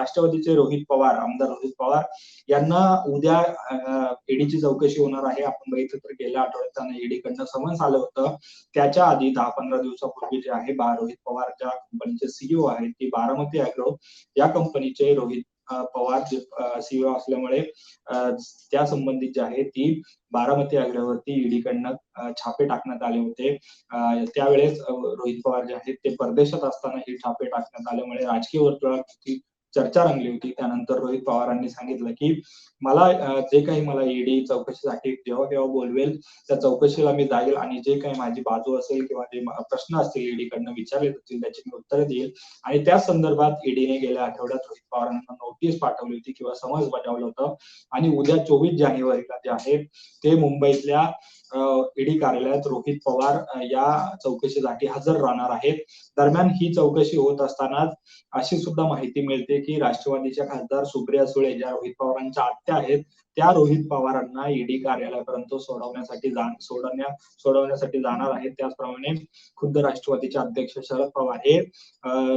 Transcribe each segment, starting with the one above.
राष्ट्रवादीचे रोहित पवार आमदार रोहित पवार यांना उद्या ईडीची चौकशी होणार आहे. आपण बघितलं तर गेल्या आठवड्यात त्यांना ईडीकडनं समन्स आलं होतं. त्याच्या आधी दहा पंधरा दिवसापूर्वी जे आहे बा रोहित पवार ज्या कंपनीचे सीईओ आहेत. ती बारामती अॅग्रो या कंपनीचे रोहित पवार जे सीईओ असल्यामुळे त्या संबंधित जे आहे ती बारामती अॅग्रोवरती ईडीकडनं छापे टाकण्यात आले होते. त्यावेळेस रोहित पवार जे आहेत ते परदेशात असताना हे छापे टाकण्यात आल्यामुळे राजकीय वर्तुळात ती चर्चा रंगली होती. त्यानंतर रोहित पवारांनी सांगितलं की मला जे काही मला ईडी चौकशीसाठी जेव्हा केव्हा बोलवेल त्या चौकशीला मी जाईल आणि जे काही माझी बाजू असेल किंवा जे प्रश्न असतील ईडीकडनं विचारले जातील त्याची मी उत्तरं देईल. आणि त्या संदर्भात ईडीने गेल्या आठवड्यात रोहित पवारांना नोटीस पाठवली होती किंवा समज बजावलं होतं. आणि उद्या चोवीस जानेवारीला जे आहे ते मुंबईतल्या ईडी कार्यालयात रोहित पवार या चौकशीसाठी हजर राहणार आहेत. दरम्यान ही चौकशी होत असतानाच अशी सुद्धा माहिती मिळते की राष्ट्रवादीच्या खासदार सुप्रिया सुळे ज्या रोहित पवारांच्या आत्या आहेत त्या रोहित पवारांना ईडी कार्यालयापर्यंत सोडवण्यासाठी सोडवण्या सोडवण्यासाठी जाणार आहेत. त्याचप्रमाणे खुद्द राष्ट्रवादीचे अध्यक्ष शरद पवार हे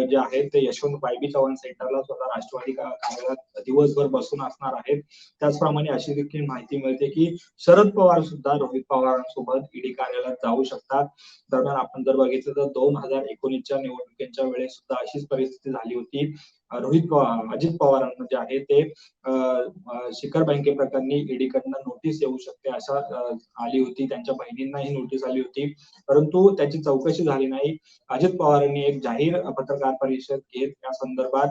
जे आहेत ते यशवंत बायबी चव्हाण सेंटरला स्वतः राष्ट्रवादी कार्यालयात दिवसभर बसून असणार आहेत. त्याचप्रमाणे अशी देखील माहिती मिळते की शरद पवार सुद्धा रोहित पवारांसोबत ईडी कार्यालयात जाऊ शकतात. दरम्यान आपण जर बघितलं तर दोन हजार एकोणीसच्या निवडणुकीच्या वेळेस सुद्धा अशीच परिस्थिती झाली होती. रोहित पवार अजित पवारांना जे आहे. ते शिखर बँके प्रकरणी ईडी कडनं नोटीस येऊ शकते अशा आली होती. त्यांच्या बहिणींनाही नोटीस आली होती. परंतु त्याची चौकशी झाली नाही. अजित पवारांनी एक जाहीर पत्रकार परिषद घेत या संदर्भात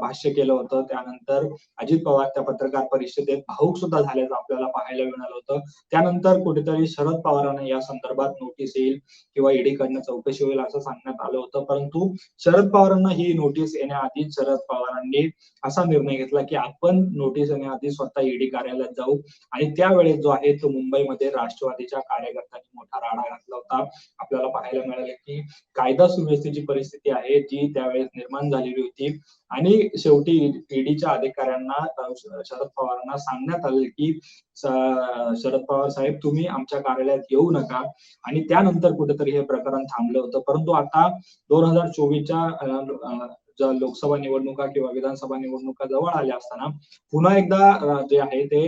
भाष्य केलं होतं. त्यानंतर अजित पवार त्या पत्रकार परिषदेत भाऊक सुद्धा झाल्याचं आपल्याला पाहायला मिळालं होतं. त्यानंतर कुठेतरी शरद पवारांना या संदर्भात नोटीस येईल किंवा ईडीकडनं चौकशी होईल असं सांगण्यात आलं होतं. परंतु शरद पवारांना ही नोटीस येण्याआधी शरद शरद पवारांनी असा निर्णय घेतला की आपण नोटीस येण्याआधी स्वतः ईडी कार्यालयात जाऊ. आणि त्यावेळेस जो आहे तो मुंबईमध्ये राष्ट्रवादीच्या कार्यकर्त्यांनी मोठा राडा घातला होता. आपल्याला पाहायला मिळाले की कायदा सुव्यवस्थेची परिस्थिती आहे जी त्यावेळेस निर्माण झालेली होती. आणि शेवटी ईडीच्या अधिकाऱ्यांना शरद पवारांना सांगण्यात आले की शरद पवार साहेब तुम्ही आमच्या कार्यालयात येऊ नका. आणि त्यानंतर कुठेतरी हे प्रकरण थांबलं होतं. परंतु आता दोन हजार चोवीसच्या लोकसभा निवडणुका किंवा विधानसभा निवडणुका जवळ आल्या असताना पुन्हा एकदा जे आहे ते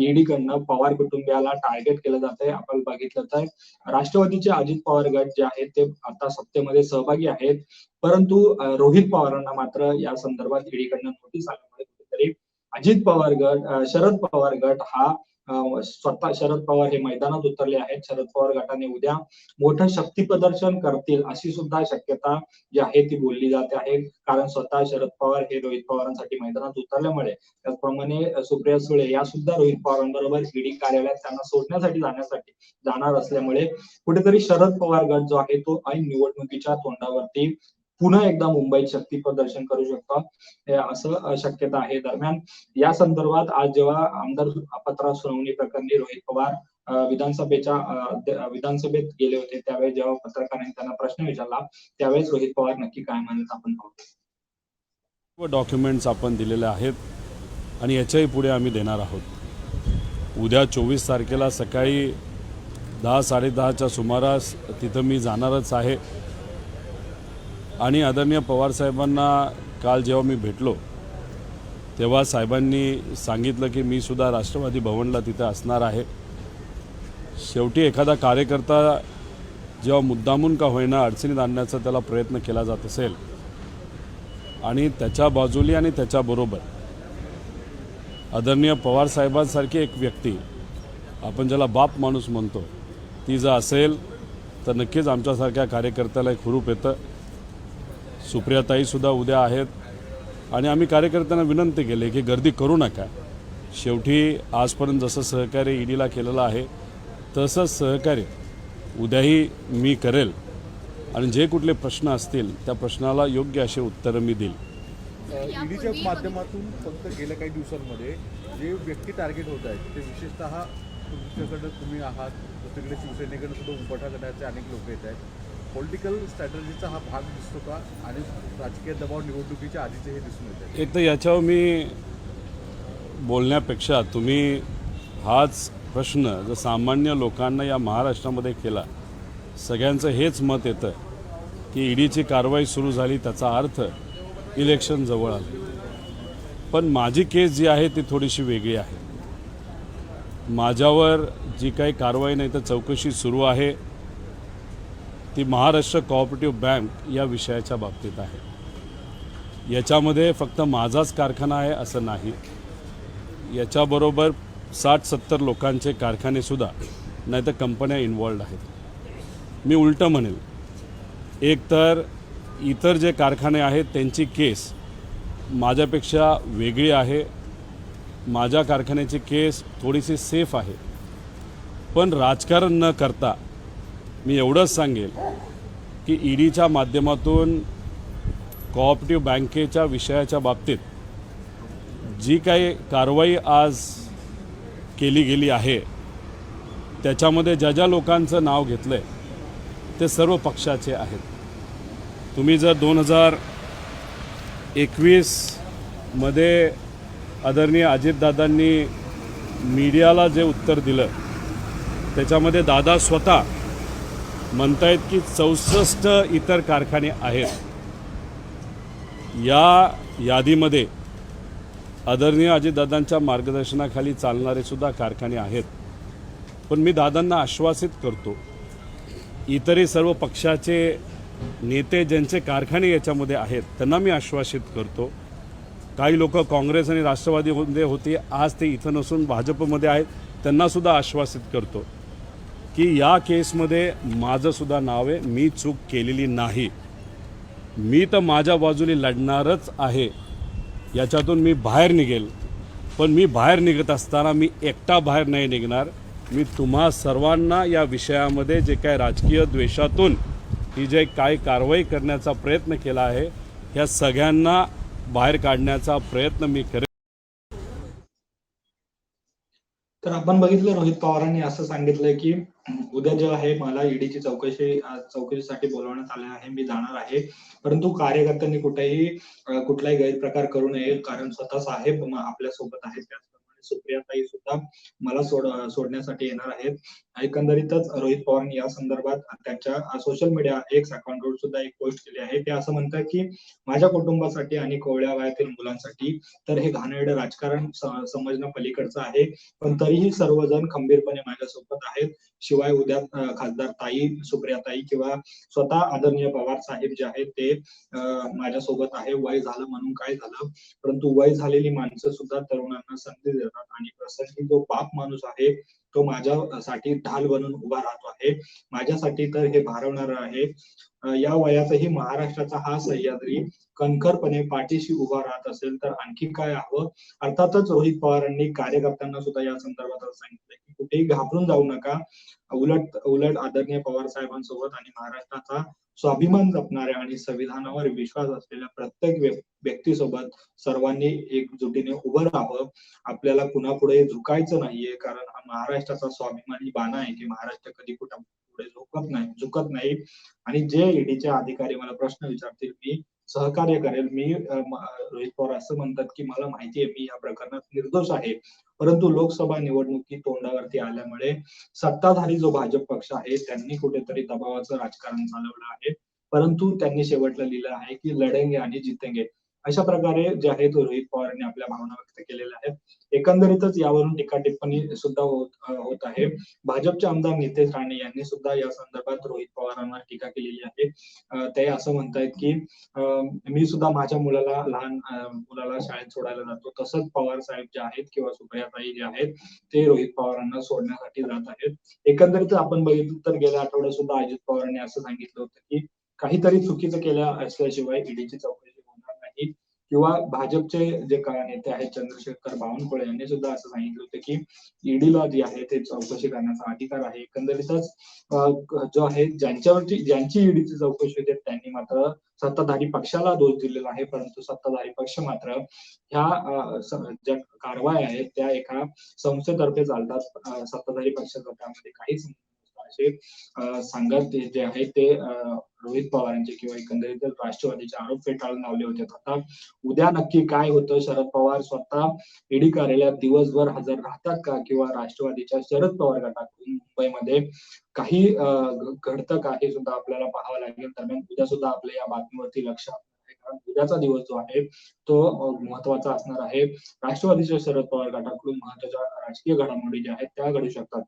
ईडीकडनं पवार कुटुंबियाला टार्गेट केलं जात आहे आपण बघितलं तर राष्ट्रवादीचे अजित पवार गट जे आहेत ते आता सत्तेमध्ये सहभागी आहेत. परंतु रोहित पवारांना मात्र या संदर्भात ईडीकडनं नोटीस आल्यामुळे कुठेतरी अजित पवार गट शरद पवार गट हा स्वतः शरद पवार हे मैदानात उतरले आहेत. शरद पवार गटाने उद्या मोठं शक्ती प्रदर्शन करतील अशी सुद्धा शक्यता जी आहे ती बोलली जाते आहे. कारण स्वतः शरद पवार हे रोहित पवारांसाठी मैदानात उतरल्यामुळे त्याचप्रमाणे सुप्रिया सुळे या सुद्धा रोहित पवारांबरोबर ईडी कार्यालयात त्यांना सोडण्यासाठी जाण्यासाठी जाणार असल्यामुळे कुठेतरी शरद पवार गट जो आहे तो ऐन निवडणुकीच्या तोंडावरती पुन्हा एकदा मुंबईत शक्ती प्रदर्शन करू शकतो. असं शक्यता आहे. दरम्यान या संदर्भात आज जेव्हा आमदार पत्र सुनावणी प्रकरणी रोहित पवार विधानसभेच्या विधानसभेत गेले होते त्यावेळेस जेव्हा पत्रकारांनी त्यांना प्रश्न विचारला त्यावेळेस रोहित पवार नक्की काय म्हणत आपण पाहू डॉक्युमेंट्स आपण दिलेले आहेत आणि याच्याही पुढे आम्ही देणार आहोत. उद्या चोवीस तारखेला सकाळी दहा साडेदहाच्या सुमारास तिथं मी जाणारच आहे. आणि आदरणीय पवारसाहेबांना काल जेव्हा मी भेटलो तेव्हा साहेबांनी सांगितलं की मी सुद्धा राष्ट्रवादी भवनला तिथे असणार आहे. शेवटी एखादा कार्यकर्ता जेव्हा मुद्दामून का होईना अडचणीत आणण्याचा त्याला प्रयत्न केला जात असेल आणि त्याच्या बाजूली आणि त्याच्याबरोबर आदरणीय पवार साहेबांसारखी एक व्यक्ती आपण ज्याला बाप माणूस म्हणतो ती जर असेल तर नक्कीच आमच्यासारख्या कार्यकर्त्याला एक हुरूप येतं. सुप्रियाताईसुद्धा उद्या आहेत. आणि आम्ही कार्यकर्त्यांना विनंती केली की गर्दी करू नका. शेवटी आजपर्यंत जसं सहकार्य ईडीला केलेलं आहे तसंच सहकार्य उद्याही मी करेल. आणि जे कुठले प्रश्न असतील त्या प्रश्नाला योग्य असे उत्तरं मी देईल. ईडीच्या माध्यमातून फक्त गेल्या काही दिवसांमध्ये जे व्यक्ती टार्गेट होत आहेत ते विशेषतः तुमच्याकडं तुम्ही आहात. दुसरीकडे शिवसेनेकडे सुद्धा उंबरठा गटाचे अनेक लोक येत आहेत. पॉलिटिकल स्ट्रॅटर्जीचा हा भाग दिसतो का? आणि राजकीय दबाव निवडणुकीच्या आधीचे हे दिसून येते. एक तर याच्यावर मी बोलण्यापेक्षा तुम्ही हाच प्रश्न जर सामान्य लोकांना या महाराष्ट्रामध्ये केला सगळ्यांचं हेच मत येतं की ईडीची कारवाई सुरू झाली त्याचा अर्थ इलेक्शन जवळ आलं. पण माझी केस जी आहे ती थोडीशी वेगळी आहे. माझ्यावर जी काही कारवाई नाही तर चौकशी सुरू आहे. ती महाराष्ट्र कोऑपरेटिव्ह बँक या विषयाच्या बाबतीत आहे. याच्यामध्ये फक्त माझाच कारखाना आहे असं नाही. याच्याबरोबर साठ सत्तर लोकांचे कारखानेसुद्धा नाही तर कंपन्या इन्वॉल्ड आहेत. मी उलटं म्हणेल एक तर इतर जे कारखाने आहेत त्यांची केस माझ्यापेक्षा वेगळी आहे. माझ्या कारखान्याची केस थोडीशी सेफ आहे. पण राजकारण न करता मी एवढंच सांगेल की ईडीच्या माध्यमातून कोऑपरेटिव्ह बँकेच्या विषयाच्या बाबतीत जी काही कारवाई आज केली गेली आहे त्याच्यामध्ये ज्या ज्या लोकांचं नाव घेतलं आहे ते सर्व पक्षाचे आहेत. तुम्ही जर दोन हजार एकवीसमध्ये आदरणीय अजितदादांनी मीडियाला जे उत्तर दिलं त्याच्यामध्ये दादा स्वतः म्हणतायत की चौसष्ट इतर कारखाने आहेत. या यादीमध्ये आदरणीय अजितदादांच्या मार्गदर्शनाखाली चालणारे सुद्धा कारखाने आहेत. पण मी दादांना आश्वासित करतो इतरही सर्व पक्षाचे नेते ज्यांचे कारखाने याच्यामध्ये आहेत त्यांना मी आश्वासित करतो. काही लोक काँग्रेस आणि राष्ट्रवादीमध्ये होते आज ते इथं नसून भाजपमध्ये आहेत त्यांनासुद्धा आश्वासित करतो. की या केसमध्ये माझंसुद्धा नाव आहे. मी चूक केलेली नाही. मी तर माझ्या बाजूने लढणारच आहे. याच्यातून मी बाहेर निघेल. पण मी बाहेर निघत असताना मी एकटा बाहेर नाही निघणार. मी तुम्हा सर्वांना या विषयामध्ये जे काय राजकीय द्वेषातून ही जे काय कारवाई करण्याचा प्रयत्न केला आहे ह्या सगळ्यांना बाहेर काढण्याचा प्रयत्न मी करेन. तर आपण बघितलं रोहित पवारांनी असं सांगितलंय की उद्या जे आहे मला ईडीची चौकशी चौकशीसाठी बोलवण्यात आले आहे मी जाणार आहे. परंतु कार्यकर्त्यांनी कुठेही कुठलाही गैरप्रकार करू नये कारण स्वतः साहेब आपल्यासोबत आहेत. सुप्रियाताई सुद्धा मला सोड सोडण्यासाठी येणार आहेत. एकंदरीतच रोहित पवारांनी या संदर्भात त्यांच्या सोशल मीडिया एक्स अकाउंटवर सुद्धा एक पोस्ट केली आहे. ते असं म्हणतात की माझ्या कुटुंबासाठी आणि कोवळ्या वयातील मुलांसाठी तर हे घाणेरडं राजकारण समजणं पलीकडचं आहे. पण तरीही सर्वजण खंबीरपणे माझ्यासोबत आहेत. शिवाय उद्या खासदार ताई सुप्रियाताई किंवा स्वतः आदरणीय पवार साहेब जे आहेत ते माझ्यासोबत आहे. वय झालं म्हणून काय झालं? परंतु वय झालेली माणसं सुद्धा तरुणांना संधी देतात आणि प्रसंगी जो पाप माणूस आहे तो माझ्यासाठी ढाल बनून उभा राहतो आहे. माझ्यासाठी तर हे भारवणार आहे. या वयातही महाराष्ट्राचा हा सह्याद्री कणखरपणे पाठीशी उभा राहत असेल तर आणखी काय हवं? अर्थातच रोहित पवारांनी कार्यकर्त्यांना सुद्धा या संदर्भात सांगितलं. कुठेही घाबरून जाऊ नका. उलट उलट आदरणीय पवार साहेबांसोबत आणि महाराष्ट्राचा स्वाभिमान जपणाऱ्या आणि संविधानावर विश्वास असलेल्या प्रत्येक व्यक्तीसोबत सर्वांनी एकजुटीने उभं राहावं. आपल्याला कुणापुढे झुकायचं नाहीये कारण हा महाराष्ट्राचा स्वाभिमानी बाणा आहे की महाराष्ट्र कधी कुठं पुढे झुकत नाही झुकत नाही. आणि जे ईडीचे अधिकारी मला प्रश्न विचारतील मी सहकार्य करेल. मी रोहित पवार असं म्हणतात की मला माहिती आहे मी या प्रकरणात निर्दोष आहे. परंतु लोकसभा निवडणुकी तोंडावरती आल्यामुळे सत्ताधारी जो भाजप पक्ष आहे त्यांनी कुठेतरी दबावाचं राजकारण चालवलं आहे. परंतु त्यांनी शेवटला लिहिलं आहे की लढेंगे आणि जितेंगे. अशा प्रकारे जे आहे तो रोहित पवारांनी आपल्या भावना व्यक्त केलेल्या आहेत. एकंदरीतच यावरून टीका टिप्पणी सुद्धा होत होत आहे. भाजपचे आमदार नितेश राणे यांनी सुद्धा या संदर्भात रोहित पवारांना टीका केलेली आहे. ते असं म्हणतायत की मी सुद्धा माझ्या मुलाला लहान मुलाला शाळेत सोडायला जातो. तसंच पवार साहेब जे आहेत किंवा सुप्रियाताई जे आहेत ते रोहित पवारांना सोडण्यासाठी जात आहेत. एकंदरीत आपण बघितलं तर गेल्या आठवड्यात सुद्धा अजित पवारांनी असं सांगितलं होतं की काहीतरी चुकीचं केलं असल्याशिवाय ईडीची चौकशी किंवा भाजपचे जे नेते आहेत चंद्रशेखर बावनकुळे यांनी सुद्धा असं सांगितलं होतं की ईडीला जी आहे ते चौकशी करण्याचा अधिकार आहे. एकंदरीतच जो आहे ज्यांच्यावरची ज्यांची ईडीची चौकशी होते त्यांनी मात्र सत्ताधारी पक्षाला दोष दिलेला आहे. परंतु सत्ताधारी पक्ष मात्र ह्या ज्या कारवाया आहेत त्या एका संस्थेतर्फे चालतात. सत्ताधारी पक्षाचा त्यामध्ये काही असे सांगत जे आहे ते रोहित पवारांचे किंवा एकंदरीत राष्ट्रवादीचे आरोप फेटाळून लावले होते. आता उद्या नक्की काय होतं? शरद पवार स्वतः ईडी कार्यालयात दिवसभर हजर राहतात का? किंवा राष्ट्रवादीच्या शरद पवार गटाकडून मुंबईमध्ये काही घडतं का? हे सुद्धा आपल्याला पाहावं लागेल. दरम्यान उद्या सुद्धा आपल्या या बातमीवरती लक्ष कारण उद्याचा दिवस जो आहे तो महत्त्वाचा असणार आहे. राष्ट्रवादीचे शरद पवार गटाकडून महत्त्वाच्या राजकीय घडामोडी ज्या आहेत त्या घडू शकतात.